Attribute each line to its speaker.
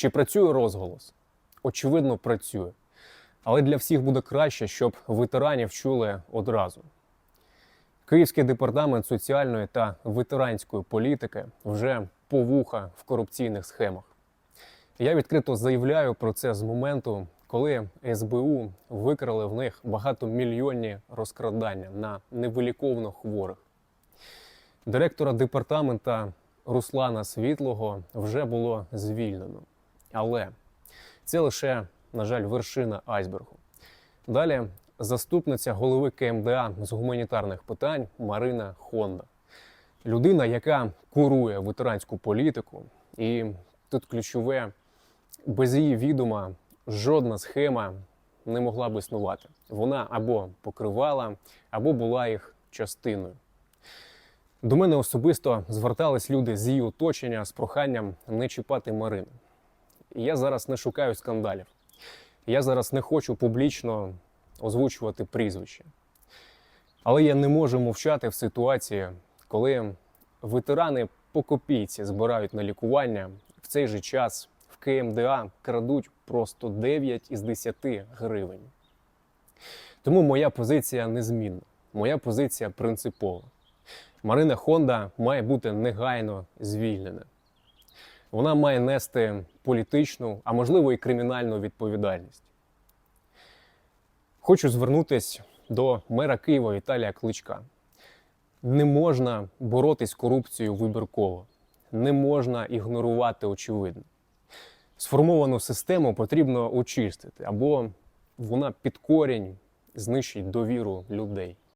Speaker 1: Чи працює розголос? Очевидно, працює. Але для всіх буде краще, щоб ветеранів чули одразу. Київський департамент соціальної та ветеранської політики вже повуха в корупційних схемах. Я відкрито заявляю про це з моменту, коли СБУ викрали в них багатомільйонні розкрадання на невиліковно хворих. Директора департамента Руслана Світлого вже було звільнено. Але це лише, на жаль, вершина айсбергу. Далі заступниця голови КМДА з гуманітарних питань Марина Хонда. Людина, яка курує ветеранську політику, і тут ключове, без її відома жодна схема не могла б існувати. Вона або покривала, або була їх частиною. До мене особисто звертались люди з її оточення з проханням не чіпати Марину. Я зараз не шукаю скандалів. Я зараз не хочу публічно озвучувати прізвище. Але я не можу мовчати в ситуації, коли ветерани по копійці збирають на лікування, в цей же час в КМДА крадуть просто 9 із 10 гривень. Тому моя позиція незмінна, моя позиція принципова. Марина Хонда має бути негайно звільнена. Вона має нести політичну, а можливо і кримінальну відповідальність. Хочу звернутися до мера Києва Віталія Кличка. Не можна боротись з корупцією вибірково, не можна ігнорувати очевидне. Сформовану систему потрібно очистити, або вона під корінь знищить довіру людей.